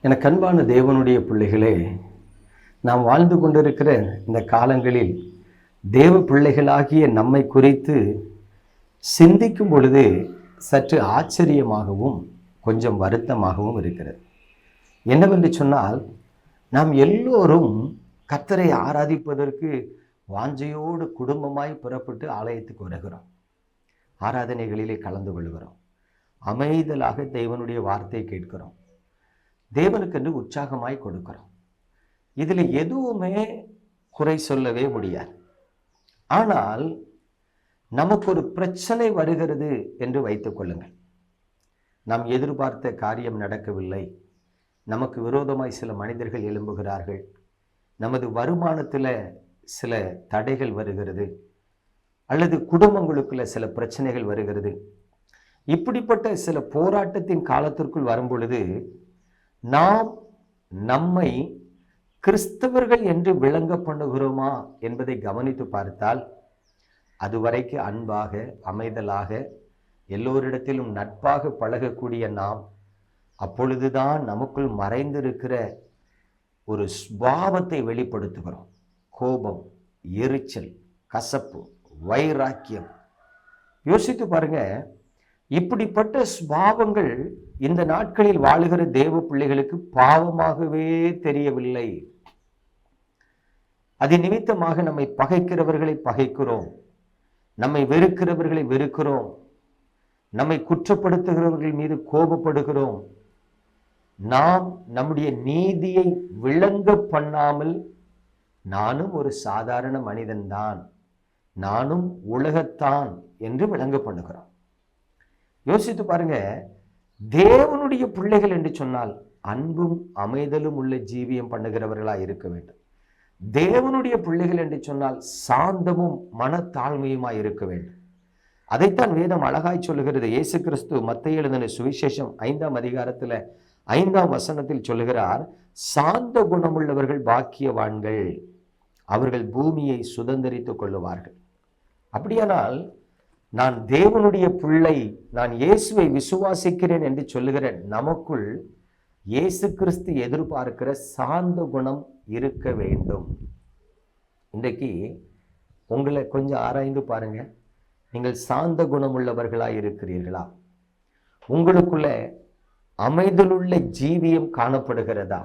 எனக்கு அன்பான தேவனுடைய பிள்ளைகளே நாம் வாழ்ந்து கொண்டிருக்கிற இந்த காலங்களில் தேவ பிள்ளைகளாகிய நம்மை குறித்து சிந்திக்கும் பொழுது சற்று ஆச்சரியமாகவும் கொஞ்சம் வருத்தமாகவும் இருக்கிறது. என்னவென்று சொன்னால் நாம் எல்லோரும் கத்தரை ஆராதிப்பதற்கு வாஞ்சையோடு குடும்பமாய் புறப்பட்டு ஆலயத்துக்கு வருகிறோம். ஆராதனைகளிலே கலந்து கொள்கிறோம். அமைதலாக தெய்வனுடைய வார்த்தை கேட்கிறோம். தேவனுக்கென்று உற்சாகமாய் கொடுக்கிறோம். இதில் எதுவுமே குறை சொல்லவே முடியாது. ஆனால் நமக்கு ஒரு பிரச்சனை வருகிறது என்று வைத்துக் கொள்ளுங்கள். நாம் எதிர்பார்த்த காரியம் நடக்கவில்லை. நமக்கு விரோதமாய் சில மனிதர்கள் எழும்புகிறார்கள். நமது வருமானத்தில் சில தடைகள் வருகிறது. அல்லது குடும்பங்களுக்குள்ள சில பிரச்சனைகள் வருகிறது. இப்படிப்பட்ட சில போராட்டத்தின் காலத்திற்குள் வரும் பொழுது நாம் நம்மை கிறிஸ்தவர்கள் என்று விளங்க பண்ணுகிறோமா என்பதை கவனித்து பார்த்தால் அதுவரைக்கு அன்பாக அமைதலாக எல்லோரிடத்திலும் நட்பாக பழகக்கூடிய நாம் அப்பொழுதுதான் நமக்குள் மறைந்திருக்கிற ஒரு ஸ்வாவத்தை வெளிப்படுத்துகிறோம். கோபம் எரிச்சல் கசப்பு வைராக்கியம். யோசித்து பாருங்க இப்படிப்பட்ட ஸ்வாவங்கள் இந்த நாட்களில் வாழுகிற தேவ பிள்ளைகளுக்கு பாவமாகவே தெரியவில்லை. அது நிமித்தமாக நம்மை பகைக்கிறவர்களை பகைக்கிறோம். நம்மை வெறுக்கிறவர்களை வெறுக்கிறோம். நம்மை குற்றப்படுத்துகிறவர்கள் மீது கோபப்படுகிறோம். நாம் நம்முடைய நீதியை விளங்க பண்ணாமல் நானும் ஒரு சாதாரண மனிதன்தான். நானும் உலகத்தான் என்று விளங்க பண்ணுகிறோம். யோசித்து பாருங்க தேவனுடைய பிள்ளைகள் என்று சொன்னால் அன்பும் அமைதலும் உள்ள ஜீவியம் பண்ணுகிறவர்களாக இருக்க வேண்டும். தேவனுடைய பிள்ளைகள் என்று சொன்னால் சாந்தமும் மனத்தாழ்மையுமாய் இருக்க வேண்டும். அதைத்தான் வேதம் அழகாய் சொல்லுகிறது. இயேசு கிறிஸ்து மத்திய எழுதின சுவிசேஷம் ஐந்தாம் அதிகாரத்தில் ஐந்தாம் வசனத்தில் சொல்லுகிறார் சாந்த குணமுள்ளவர்கள் பாக்கியவான்கள். அவர்கள் பூமியை சுதந்திரித்துக் கொள்ளுவார்கள். அப்படியானால் நான் தேவனுடைய பிள்ளை நான் இயேசுவை விசுவாசிக்கிறேன் என்று சொல்லுகிற நமக்குள் இயேசு கிறிஸ்து எதிர்பார்க்கிற சாந்த குணம் இருக்க வேண்டும். இன்றைக்கு உங்களை கொஞ்சம் ஆராய்ந்து பாருங்க. நீங்கள் சாந்த குணமுள்ளவர்களாக இருக்கிறீர்களா? உங்களுக்குள்ள அமைதலுள்ள ஜீவியம் காணப்படுகிறதா?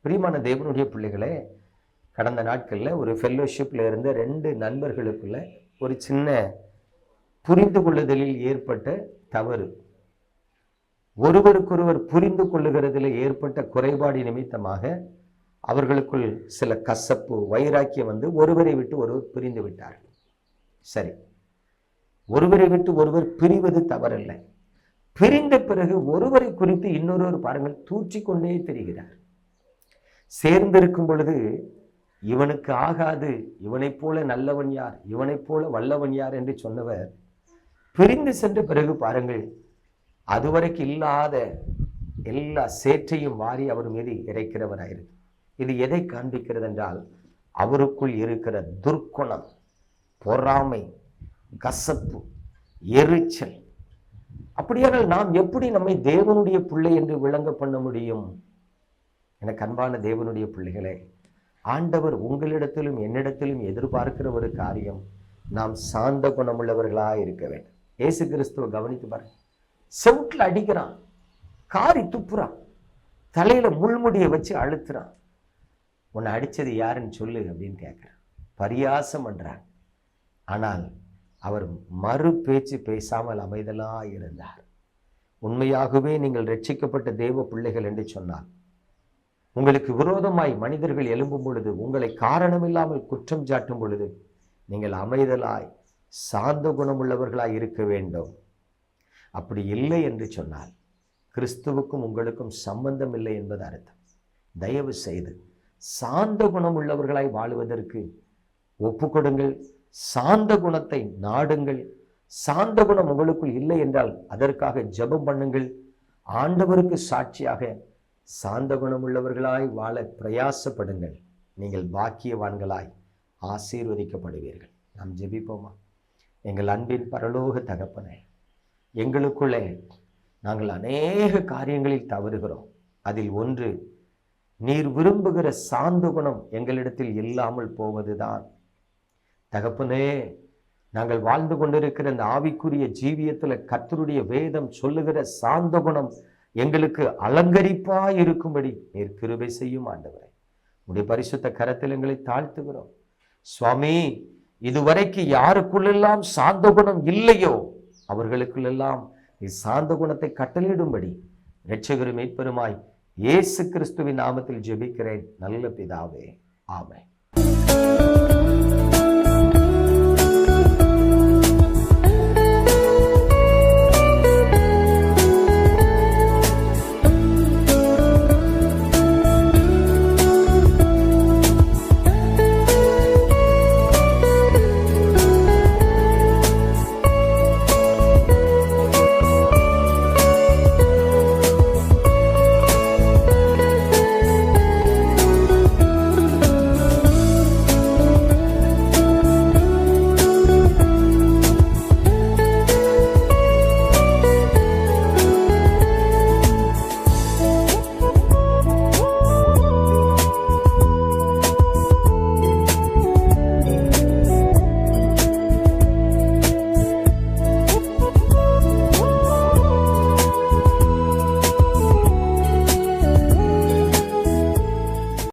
பிரியமான தேவனுடைய பிள்ளைகளே கடந்த நாட்களில் ஒரு ஃபெல்லோஷிப்பில் இருந்த ரெண்டு நண்பர்களுக்குள்ள ஒரு சின்ன புரிந்து கொள்ளுதலில் ஏற்பட்ட தவறு. ஒருவருக்கொருவர் புரிந்து கொள்ளுகிறதில் ஏற்பட்ட குறைபாடு நிமித்தமாக அவர்களுக்குள் சில கசப்பு வைராக்கியம் வந்து ஒருவரை விட்டு ஒருவர் பிரிந்து விட்டார்கள் சரி. ஒருவரை விட்டு ஒருவர் பிரிவது தவறல்ல. பிரிந்த பிறகு ஒருவரை குறித்து இன்னொருவர் பாருங்கள் தூற்றிக்கொண்டே தெரிகிறார். சேர்ந்திருக்கும் பொழுது இவனுக்கு ஆகாது இவனைப் போல நல்லவன் யார் இவனைப் போல வல்லவன் யார் என்று சொன்னவர் பிரிந்து சென்ற பிறகு பாருங்கள் அதுவரைக்கு இல்லாத எல்லா சேற்றையும் வாரி அவர் மீது இறைக்கிறவராயிருக்கு இது எதை காண்பிக்கிறது என்றால் அவருக்குள் இருக்கிற துர்க்குணம் பொறாமை கசப்பு எரிச்சல். அப்படியானால் நாம் எப்படி நம்மை தேவனுடைய பிள்ளை என்று விளங்க பண்ண முடியும்? எனக்கு அன்பான தேவனுடைய பிள்ளைகளே ஆண்டவர் உங்களிடத்திலும் என்னிடத்திலும் எதிர்பார்க்கிற ஒரு காரியம் நாம் சாந்த குணமுள்ளவர்களாக இருக்க வேண்டும். இயேசு கிறிஸ்துவ கவனித்து பாருங்க. செவுட்டில் அடிக்கிறான். காரி துப்புறான். தலையில முள்முடியை வச்சு அழுத்துறான். உன்னை அடித்தது யாருன்னு சொல்லு அப்படின்னு கேட்குறான் பரியாசம் பண்றான். ஆனால் அவர் மறு பேச்சு பேசாமல் அமைதலாக இருந்தார். உண்மையாகவே நீங்கள் ரட்சிக்கப்பட்ட தேவ பிள்ளைகள் என்று சொன்னால் உங்களுக்கு விரோதமாய் மனிதர்கள் எழும்பும் பொழுது உங்களை காரணமில்லாமல் குற்றம் சாட்டும் பொழுது நீங்கள் அமைதலாய் சாந்த குணமுள்ளவர்களாக இருக்க வேண்டும். அப்படி இல்லை என்று சொன்னால் கிறிஸ்துவுக்கும் உங்களுக்கும் சம்பந்தம் இல்லை என்பது அர்த்தம். தயவு செய்து சாந்த குணம் உள்ளவர்களாய் வாழுவதற்கு ஒப்புக்கொடுங்கள் சாந்த குணத்தை நாடுங்கள். சாந்த குணம் உங்களுக்குள் இல்லை என்றால் அதற்காக ஜெபம் பண்ணுங்கள். ஆண்டவருக்கு சாட்சியாக சாந்த குணமுள்ளவர்களாய் வாழ பிரயாசப்படுங்கள். நீங்கள் பாக்கியவான்களாய் ஆசீர்வதிக்கப்படுவீர்கள். நாம் ஜெபிப்போமா? எங்கள் அன்பின் பரலோக தகப்பனே எங்களுக்குள்ளே நாங்கள் அநேக காரியங்களில் தவறுகிறோம். அதில் ஒன்று நீர் விரும்புகிற சாந்த குணம் எங்களிடத்தில் இல்லாமல் போவதுதான். தகப்பனே நாங்கள் வாழ்ந்து கொண்டிருக்கிற இந்த ஆவிக்குரிய ஜீவியத்துல கத்தருடைய வேதம் சொல்லுகிற சாந்த குணம் எங்களுக்கு அலங்கரிப்பாய் இருக்கும்படி நீர் கிருபை செய்யும் ஆண்டவரை. உடைய பரிசுத்த கரத்தில் எங்களை தாழ்த்துகிறோம். சுவாமி இதுவரைக்கு யாருக்குள்ளெல்லாம் சாந்த குணம் இல்லையோ அவர்களுக்குள்ளெல்லாம் இச்சாந்த சாந்த குணத்தை கட்டளையிடும்படி ரட்சகரும் மீட்பெருமாய் இயேசு கிறிஸ்துவின் நாமத்தில் ஜெபிக்கிறேன். நல்ல பிதாவே. ஆமை